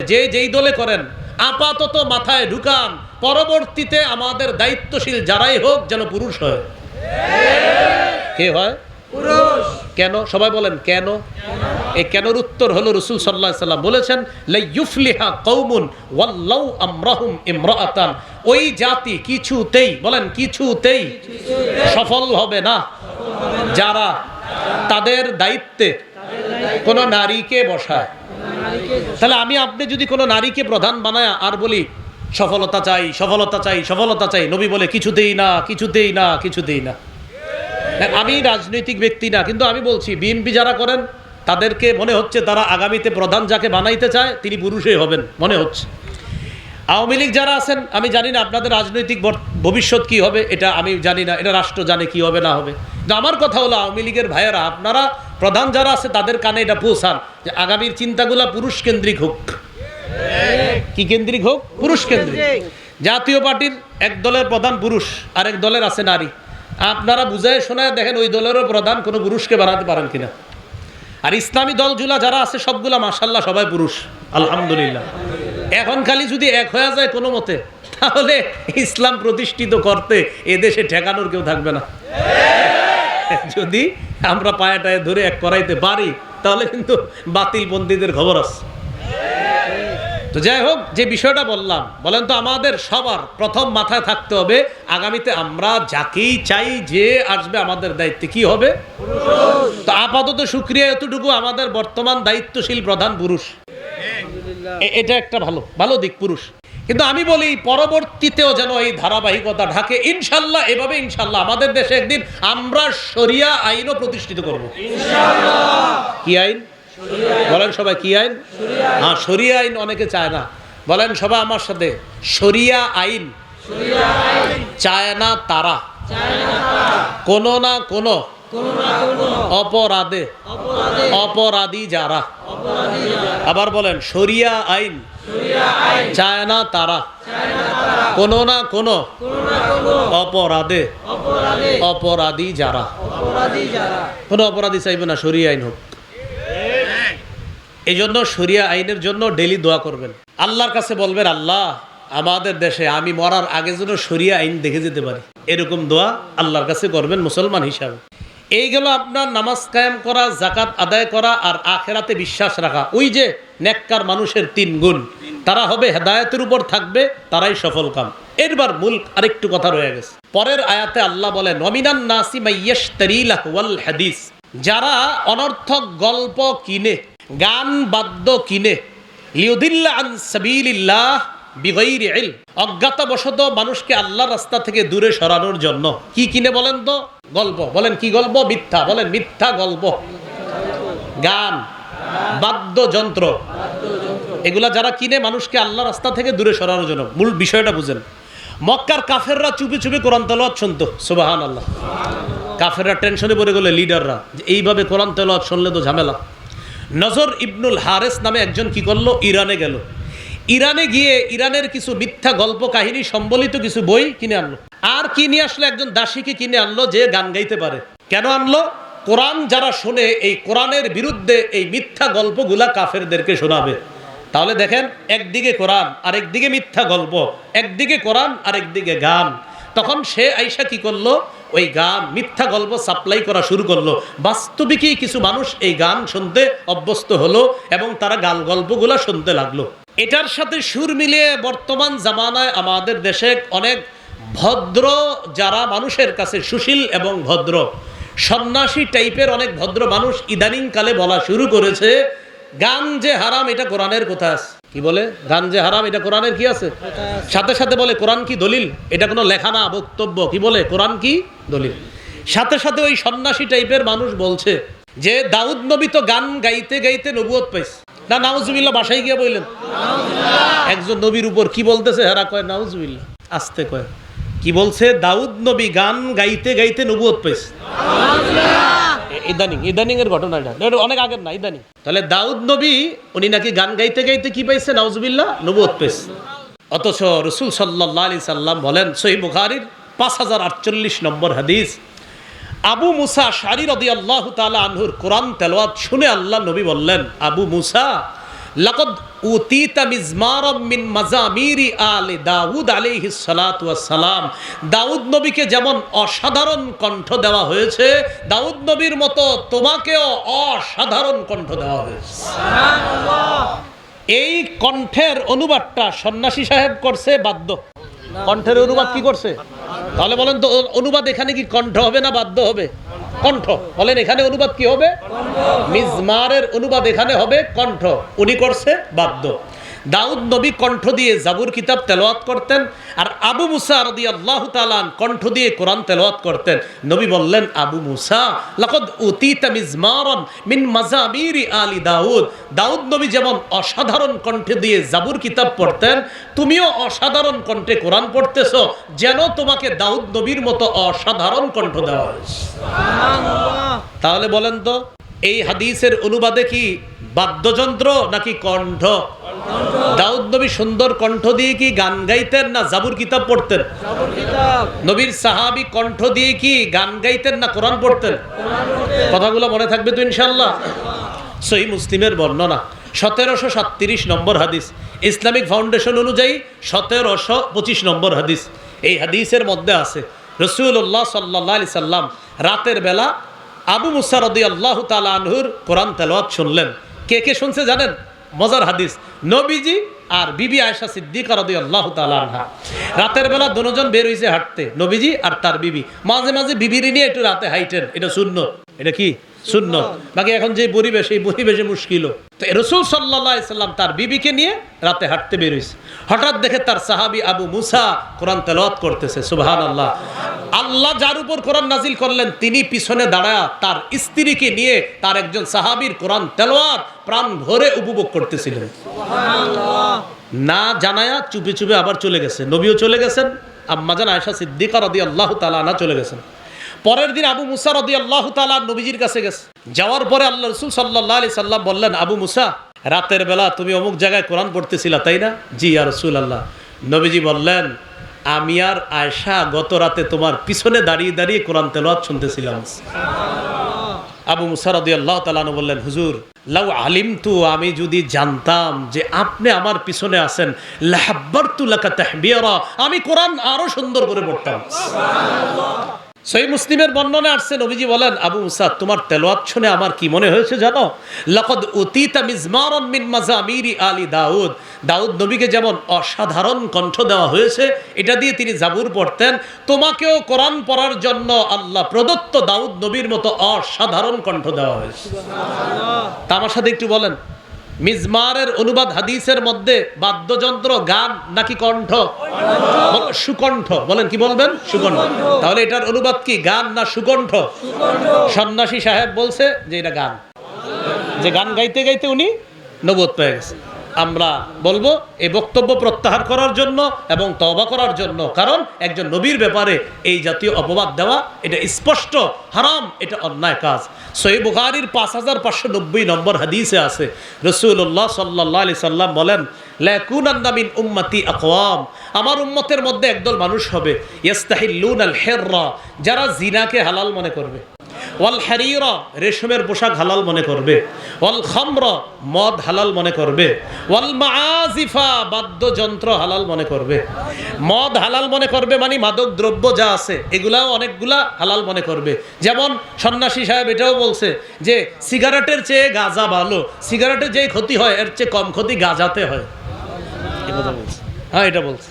যে যেই দলে করেন আপাতত মাথায় ঢুকান পরবর্তীতে আমাদের দায়িত্বশীল যারাই হোক যেন পুরুষ হয়। কে হয়? কেন? সবাই বলেন কেন? এই কেনর উত্তর হলো রসুল সাল্লাহ সাল্লাম বলেছেন লাইয়ুফলিহা কৌমুন ওয়াল্লাউ আমরাহুম ইমরাআতান ওই জাতি কিছুতেই বলেন কিছুতেই সফল হবে না। যারা তাদের দায়িত্বে কোনো নারীকে বসায় তাহলে আমি আপনি যদি কোনো নারীকে প্রধান বানায় আর বলি সফলতা চাই সফলতা চাই সফলতা চাই নবী বলে কিছু কিছুতেই না কিছুতেই না কিছু কিছুতেই না। হ্যাঁ, আমি রাজনৈতিক ব্যক্তি না কিন্তু আমি বলছি বিএনপি যারা করেন তাদেরকে মনে হচ্ছে তারা আগামীতে প্রধান যাকে বানাইতে চায় তিনি পুরুষই হবেন মনে হচ্ছে। আওয়ামী লীগ যারা আছেন আমি জানি না আপনাদের রাজনৈতিক ভবিষ্যৎ কি হবে এটা আমি জানি না এটা রাষ্ট্র জানে কি হবে না হবে। আমার কথা হলো আওয়ামী লীগের ভাইয়েরা আপনারা প্রধান যারা আছে তাদের কানে এটা পৌঁছান যে আগামীর চিন্তাগুলা পুরুষ কেন্দ্রিক হোক। কি কেন্দ্রিক হোক? পুরুষ কেন্দ্রিক। জাতীয় পার্টির এক দলের প্রধান পুরুষ আর এক দলের আছে নারী। আপনারা বুঝায় শোনায় দেখেন ওই দলেরও প্রধান কোনো পুরুষকে বানাতে পারেন কিনা। আর ইসলামী দলগুলা যারা আছে সবগুলা মাসাল্লাহ সবাই পুরুষ। আলহামদুলিল্লাহ। এখন খালি যদি এক হয়ে যায় কোনো মতে তাহলে ইসলাম প্রতিষ্ঠিত করতে এদেশে ঠেকানোর কেউ থাকবে না। যদি আমরা পায়াটায় ধরে এক করাইতে পারি তাহলে কিন্তু বাতিল বন্দীদের খবর আছে। তো যাই হোক, যে বিষয়টা বললাম, বলেন তো আমাদের সবার প্রথম মাথায় থাকতে হবে, আগামীতে আমরা যাকেই চাই যে আসবে আমাদের দায়িত্বে কি হবে? তো আপাতত সুক্রিয়া এতটুকু আমাদের বর্তমান দায়িত্বশীল প্রধান পুরুষ। এটা একটা ভালো ভালো দিক পুরুষ। কিন্তু আমি বলি, পরবর্তীতেও যেন এই ধারাবাহিকতা ঢাকে, ইনশাল্লাহ, এভাবে ইনশাল্লাহ আমাদের দেশে একদিন আমরা শরিয়া আইনও প্রতিষ্ঠিত করব। কি আইন? বলেন সবাই, কি আইন? হ্যাঁ শরিয়া আইন অনেকে চায় না। বলেন সবাই আমার সাথে, শরিয়া আইন চায় না তারা। কোনো না কোনো অপরাধে অপরাধী যারা। আবার বলেন, শরিয়া আইন চায় না তারা না অপরাধে অপরাধী যারা। অপরাধী চাইবে না আইন হোক। এই জন্য শরিয়া আইনের জন্য ডেলি দোয়া করবেন। আল্লাহর কাছে বলবেন, আল্লাহ, আমাদের দেশে আমি মরার আগে যেন শরিয়া আইন দেখে যেতে পারি। এরকম দোয়া আল্লাহর কাছে করবেন মুসলমান হিসাবে। এই গেল আপনার নামাজ কায়েম করা জাকাত আদায় করা আর আখেরাতে বিশ্বাস রাখা। ওই যে নেককার মানুষের তিন গুণ। তারা হবে হেদায়েতের উপর থাকবে, তারাই সফল কাম। এরবার মূল আরেকটু কথা রয়ে গেছে। পরের আয়াতে আল্লাহ বলে নমিনান নাসিমাইয়াশতারিলাহ ওয়াল হাদিস। যারা অনর্থক গল্প কিনে, গান বাদ্য কিনে, লিউদিল্লা আন সাবিলিল্লাহ বিগৈরি ইল অজ্ঞাতবশত মানুষকে আল্লাহ রাস্তা থেকে দূরে সরানোর জন্য। কি কিনে বলেন তো? গল্প। বলেন কি গল্প? মিথ্যা। বলেন মিথ্যা গল্প। গান। বাদ্যযন্ত্র। এগুলা যারা কিনে মানুষকে আল্লাহ রাস্তা থেকে দূরে সরানোর জন্য। মূল বিষয়টা বুঝেন। মক্কার কাফেররা চুপি চুপি কোরআন তেলাওয়াত শুনতো। সুবাহান আল্লাহ কাফেররা টেনশনে পড়ে গেলে লিডাররা এইভাবে কোরআন তেলাওয়াত শুনলে তো ঝামেলা। নজর ইবনুল হারেস নামে একজন কি করল? ইরানে গেল। ইরানে গিয়ে ইরানের কিছু মিথ্যা গল্প কাহিনী সম্বলিত কিছু বই কিনে আনলো। আর কি নিয়ে আসলো? একজন দাসীকে কিনে আনলো যে গান গাইতে পারে। কেন আনলো? কোরআন যারা শোনে, এই কোরআনের বিরুদ্ধে এই মিথ্যা গল্পগুলা কাফেরদেরকে শোনাবে। তাহলে দেখেন, একদিকে কোরআন, আরেকদিকে মিথ্যা গল্প, একদিকে কোরআন, আরেকদিকে গান। তখন সে আইসা কি করল? ওই গান, মিথ্যা গল্প সাপ্লাই করা শুরু করল। বাস্তবিকই কিছু মানুষ এই গান শুনতে অভ্যস্ত হলো এবং তারা গান গল্পগুলা শুনতে লাগল। এটার সাথে সুর মিলিয়ে বর্তমান জামানায় আমাদের দেশে অনেক ভদ্র যারা মানুষের কাছে সুশীল এবং ভদ্র, সন্ন্যাসী টাইপের অনেক ভদ্র মানুষ ইদানিং কালে বলা শুরু করেছে, গান যে হারাম এটা কোরআনের কথা আছে। কি বলে? গান যে হারাম এটা কোরআনের কি আছে? সাথে সাথে বলে, কোরআন কি দলিল? এটা কোনো লেখা না, বক্তব্য। কি বলে? কোরআন কি দলিল? সাথে সাথে ওই সন্ন্যাসী টাইপের মানুষ বলছে যে, দাউদ নবী তো গান গাইতে গাইতে নবুয়ত পাইছে। না নাউজুবিল্লাহ বাসায় গিয়ে বললেন। একজন নবীর উপর কি বলতেছে? হেরা কয় নাউজুবিল্লাহ। আসতে কয় কি বলছে? দাউদ নবী গান গাইতে গাইতে নবুয়ত পাইছে এ- ইদানিং ইদানিং এর ঘটনা এটা। অনেক আগের না ইদানিং। তাহলে দাউদ নবী উনি নাকি গান গাইতে গাইতে কি পাইছে? নাউজুবিল্লাহ নবুয়ত পাইছে অথচ রসুল সাল্লাহ আলি সাল্লাম বলেন সহি বুখারির পাঁচ হাজার আটচল্লিশ নম্বর হাদিস আবু মুসা শারি রদি আল্লাহ তালা আনহুর কোরআন তেলোয়াত শুনে আল্লাহ নবী বললেন, আবু মুসা, লাকদ মিন মাজামিরি দাউদ আলাইহিস সালাতু সালাম দাউদ নবীকে যেমন অসাধারণ কণ্ঠ দেওয়া হয়েছে, দাউদ নবীর মতো তোমাকেও অসাধারণ কণ্ঠ দেওয়া হয়েছে। এই কণ্ঠের অনুবাদটা সন্ন্যাসী সাহেব করছে বাদ্য কণ্ঠের অনুবাদ কি করছে? তাহলে বলেন তো অনুবাদ এখানে কি কণ্ঠ হবে না বাধ্য হবে? কণ্ঠ। বলেন এখানে অনুবাদ কি হবে? মিজমারের অনুবাদ এখানে হবে কণ্ঠ। উনি করছে বাদ্য। দাউদ নবী কণ্ঠ দিয়ে জাবুর কিতাব তেলাওয়াত করতেন আর আবু মুসা রদি আল্লাহ তালান কণ্ঠ দিয়ে কোরআন তেলাওয়াত করতেন। নবী বললেন আবু মুসা লাকদ উতিতা মিজমারন মিন মাজামিরি আলী দাউদ। দাউদ নবী যেমন অসাধারণ কণ্ঠে দিয়ে জাবুর কিতাব পড়তেন তুমিও অসাধারণ কণ্ঠে কোরআন পড়তেছ যেন তোমাকে দাউদ নবীর মতো অসাধারণ কণ্ঠ দেওয়া হয়েছে তাহলে বলেন তো এই হাদিসের অনুবাদে কি বাদ্যযন্ত্র নাকি কণ্ঠ। দাউদ নবী সুন্দর কণ্ঠ দিয়ে কি গান গাইতেন না জাবুর কিতাব পড়তেন? নবীর সাহাবি কণ্ঠ দিয়ে কি গান গাইতেন না কোরআন পড়তেন? কথাগুলো মনে থাকবে তো ইনশাল্লাহ সহি মুসলিমের বর্ণনা। সতেরোশো সাতত্রিশ নম্বর হাদিস। ইসলামিক ফাউন্ডেশন অনুযায়ী সতেরোশো পঁচিশ নম্বর হাদিস। এই হাদিসের মধ্যে আছে রসুল্লাহ সাল্লাহ আলি সাল্লাম রাতের বেলা আবু মুসারদি আল্লাহ তালহুর কোরআন তেলাওয়াত শুনলেন। কে কে শুনছে জানেন? মজার হাদিস। নবীজি আর বিবি আয়সা সিদ্দিকা রদি আল্লাহ তালহা রাতের বেলা দুজন বের হয়েছে হাঁটতে, নবীজি আর তার বিবি। মাঝে মাঝে বিবির নিয়ে একটু রাতে হাইটেন। এটা শূন্য এটা কি? শূন্য বাকি এখন যে পরিবেশ, এই পরিবেশে মুশকিল। তো রসুল সাল্লাহ সাল্লাম তার বিবিকে নিয়ে রাতে হাঁটতে বের হয়েছে হঠাৎ দেখে তার সাহাবি আবু মুসা কোরআন তেলাওয়াত করতেছে। সুবহান আল্লাহ আল্লাহ যার উপর কোরআন নাজিল করলেন তিনি পিছনে দাঁড়ায়া তার স্ত্রীকে নিয়ে তার একজন সাহাবীর কোরআন তেলাওয়াত প্রাণ ভরে উপভোগ করতেছিলেন। না জানায়া চুপে চুপে আবার চলে গেছে। নবীও চলে গেছেন আম্মাজান আয়সা সিদ্দিকা রদি আল্লাহ তালা চলে গেছেন। পরের দিন আবু মুসা রদি আল্লাহ তালা নবীজির কাছে গেছে। যাওয়ার পরে আল্লাহ রসুল সাল্লাহ আলি সাল্লাম বললেন আবু মুসা রাতের বেলা তুমি অমুক জায়গায় কোরআন পড়তেছিলা তাই না? জি আর রসুল আল্লাহ নবীজি বললেন আমি আর আয়সা গত রাতে তোমার পিছনে দাঁড়িয়ে দাঁড়িয়ে কোরআন তেলোয়াত শুনতেছিলাম। আবু মুসারদি আল্লাহ তালানু বললেন, হুজুর, লাউ আলিম তু আমি যদি জানতাম যে আপনি আমার পিছনে আছেন লাহাব্বার তুলাকা তাহবিয়ারা, আমি কোরআন আরও সুন্দর করে পড়তাম। সই মুসলিমের বর্ণনা আসছে, নবীজি বলেন, আবু মুসা, তোমার তেলোয়াত শুনে আমার কি মনে হয়েছে জানো? লকদ উতিতা মিজমারন মিন মাজামিরি আলী দাউদ। দাউদ নবীকে যেমন অসাধারণ কণ্ঠ দেওয়া হয়েছে, এটা দিয়ে তিনি জাবুর পড়তেন। তোমাকেও কোরআন পড়ার জন্য আল্লাহ প্রদত্ত দাউদ নবীর মতো অসাধারণ কণ্ঠ দেওয়া হয়েছে। তা আমার সাথে একটু বলেন মিজমারের অনুবাদ হাদিসের মধ্যে বাদ্যযন্ত্র, গান নাকি কণ্ঠ? সুকণ্ঠ। বলেন, কি বলবেন? সুকণ্ঠ। তাহলে এটার অনুবাদ কি, গান না সুকণ্ঠ? সন্ন্যাসী সাহেব বলছে যে এটা গান। যে গান গাইতে গাইতে উনি নবদ পেয়ে গেছে। আমরা বলব এই বক্তব্য প্রত্যাহার করার জন্য এবং তবা করার জন্য। কারণ একজন নবীর ব্যাপারে এই জাতীয় অপবাদ দেওয়া, এটা স্পষ্ট, হারাম, এটা অন্যায় কাজ। সই বুখারির পাঁচ হাজার পাঁচশো নব্বই নম্বর হাদিসে আছে রসুল্লাহ সাল্লাহ সাল্লাম বলেন লেকুনান্নামিন উম্মতি আকওয়াম। আমার উম্মতের মধ্যে একদল মানুষ হবে ইয়াস্তাহিল্লুন আল হেররা, যারা জিনাকে হালাল মনে করবে। ওয়াল হারিরা, রেশমের পোশাক হালাল মনে করবে। ওয়াল খামরা, মদ হালাল মনে করবে। ওয়াল মাআজিফা বাদ্যযন্ত্র হালাল মনে করবে। মদ হালাল মনে করবে মানে মাদক দ্রব্য যা আছে, এগুলাও অনেকগুলা হালাল মনে করবে। যেমন সন্ন্যাসী সাহেব এটাও বলছে যে, সিগারেটের চেয়ে গাঁজা ভালো। সিগারেটের যে ক্ষতি হয়, এর চেয়ে কম ক্ষতি গাঁজাতে হয়। হ্যাঁ এটা বলছে।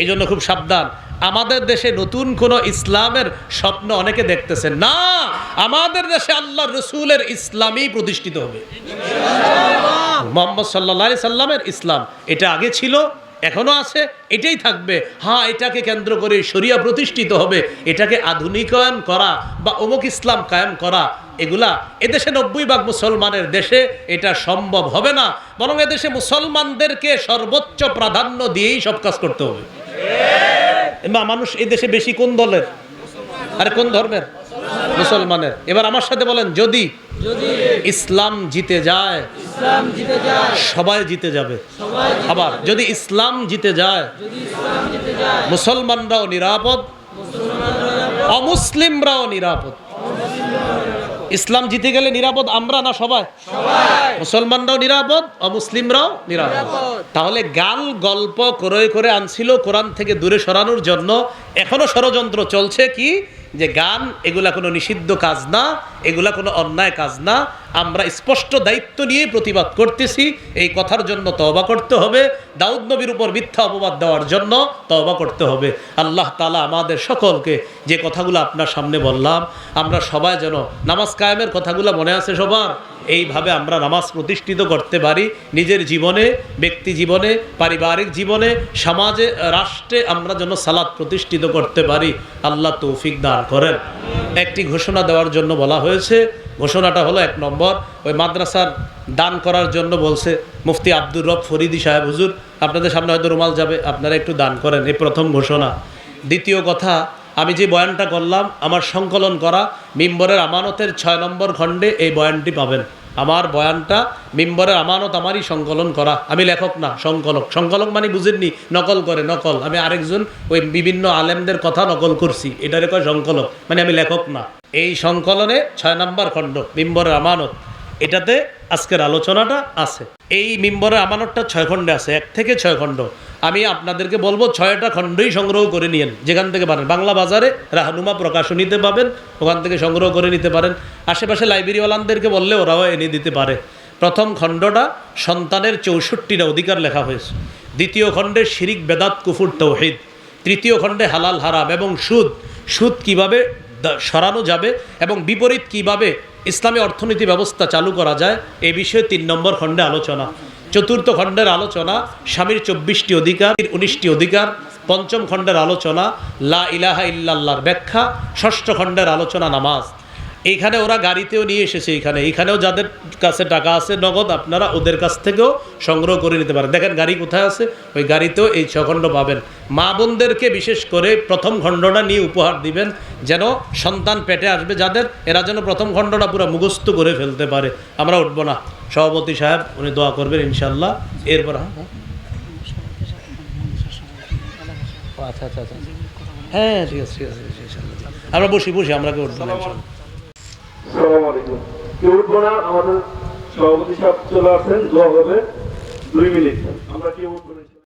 এই জন্য খুব সাবধান। আমাদের দেশে নতুন কোন ইসলামের স্বপ্ন অনেকে দেখতেছেন। না, আমাদের দেশে আল্লাহ রসুলের ইসলামই প্রতিষ্ঠিত হবে। মোহাম্মদ সাল্লা সাল্লামের ইসলাম এটা আগে ছিল, এখনও আছে, এটাই থাকবে। হ্যাঁ এটাকে কেন্দ্র করে শরিয়া প্রতিষ্ঠিত হবে, এটাকে আধুনিকায়ন করা বা অমুক ইসলাম কায়েম করা, এগুলা এদেশে নব্বই ভাগ মুসলমানের দেশে এটা সম্ভব হবে না, বরং এদেশে মুসলমানদেরকে সর্বোচ্চ প্রাধান্য দিয়েই সব কাজ করতে হবে। বা মানুষ এই দেশে বেশি কোন দলের? আরে, কোন ধর্মের? মুসলমানের। এবার আমার সাথে বলেন, যদি ইসলাম জিতে যায়, সবাই জিতে যাবে। আবার, যদি ইসলাম জিতে যায়, মুসলমানরাও নিরাপদ, অমুসলিমরাও নিরাপদ। ইসলাম জিতে গেলে নিরাপদ আমরা না সবাই? মুসলমানরাও নিরাপদ ও মুসলিমরাও নিরাপদ। তাহলে গাল গল্প করে করে আনছিল কোরআন থেকে দূরে সরানোর জন্য। এখনও ষড়যন্ত্র চলছে কি? যে গান, এগুলা কোনো নিষিদ্ধ কাজ না, এগুলা কোনো অন্যায় কাজ না। আমরা স্পষ্ট দায়িত্ব নিয়ে প্রতিবাদ করতেছি, এই কথার জন্য তওবা করতে হবে। দাউদ নবীর উপর মিথ্যা অপবাদ দেওয়ার জন্য তওবা করতে হবে। আল্লাহ তালা আমাদের সকলকে যে কথাগুলো আপনার সামনে বললাম, আমরা সবাই যেন নামাজ কায়েমের কথাগুলো মনে আছে সবার। এইভাবে আমরা নামাজ প্রতিষ্ঠিত করতে পারি। নিজের জীবনে, ব্যক্তি জীবনে, পারিবারিক জীবনে, সমাজে, রাষ্ট্রে আমরা যেন সালাদ প্রতিষ্ঠিত করতে পারি। আল্লাহ তৌফিক দান করেন। একটি ঘোষণা দেওয়ার জন্য বলা হয়েছে। ঘোষণাটা হলো এক নম্বর। ওই মাদ্রাসার দান করার জন্য বলছে মুফতি আব্দুর রব ফরিদি সাহেব, হুজুর, আপনাদের সামনে হয়তো রুমাল যাবে, আপনারা একটু দান করেন। এই প্রথম ঘোষণা। দ্বিতীয় কথা আমি যে বয়ানটা করলাম, আমার সংকলন করা মিম্বরের আমানতের ছয় নম্বর খণ্ডে এই বয়ানটি পাবেন। আমার বয়ানটা মিম্বরের আমানত আমারই সংকলন করা। আমি লেখক না, সংকলক। সংকলক মানে বুঝেননি, নকল করে, নকল। আমি আরেকজন ওই বিভিন্ন আলেমদের কথা নকল করছি। এটারে কয় সংকলক? মানে আমি লেখক না। এই সংকলনে ছয় নম্বর খণ্ড, মিম্বরের আমানত। এটাতে আজকের আলোচনাটা আছে। এই মিম্বরের আমানতটা ছয় খণ্ডে আছে, এক থেকে ছয় খণ্ড। আমি আপনাদেরকে বলব, ছয়টা খণ্ডই সংগ্রহ করে নিয়েন, যেখান থেকে পারেন। বাংলা বাজারে রাহানুমা প্রকাশনীতে পাবেন, ওখান থেকে সংগ্রহ করে নিতে পারেন। আশেপাশে লাইব্রেরিওয়ালাদেরকে বললে ওরাও এনে দিতে পারে। প্রথম খণ্ডটা সন্তানের চৌষট্টিটা অধিকার লেখা হয়েছে। দ্বিতীয় খণ্ডে শিরিক, বেদাত, কুফুর, তৌহিদ। তৃতীয় খণ্ডে হালাল, হারাম এবং সুদ। সুদ কীভাবে সরানো যাবে এবং বিপরীত কীভাবে ইসলামী অর্থনীতি ব্যবস্থা চালু করা যায়, এ বিষয়ে তিন নম্বর খণ্ডে আলোচনা। চতুর্থ খণ্ডের আলোচনা, স্বামীর চব্বিশটি অধিকার উনিশটি অধিকার। পঞ্চম খণ্ডের আলোচনা, লা ইলাহা ইল্লাল্লাহর ব্যাখ্যা। ষষ্ঠ খণ্ডের আলোচনা, নামাজ। এইখানে ওরা গাড়িতেও নিয়ে এসেছে এইখানে এইখানেও যাদের কাছে টাকা আছে, নগদ, আপনারা ওদের কাছ থেকেও সংগ্রহ করে নিতে পারেন। দেখেন গাড়ি কোথায় আছে? ওই গাড়িতেও এই ছখণ্ড পাবেন। মা বোনদেরকে বিশেষ করে প্রথম খণ্ডটা নিয়ে উপহার দিবেন, যেন সন্তান পেটে আসবে যাদের, এরা যেন প্রথম খণ্ডটা পুরো মুখস্থ করে ফেলতে পারে। আমরা উঠবো না। সভাপতি সাহেব, উনি দোয়া করবেন ইনশাল্লাহ এরপর হ্যাঁ। আচ্ছা আচ্ছা আচ্ছা। হ্যাঁ ঠিক আছে ঠিক আছে। আমরা বসি বসি, আমরা কেউ উঠবো না। আমাদের সভাপতি সাহেব চলে আসেন দোয়া হবে। দুই মিনিট। আমরা কি উঠবো?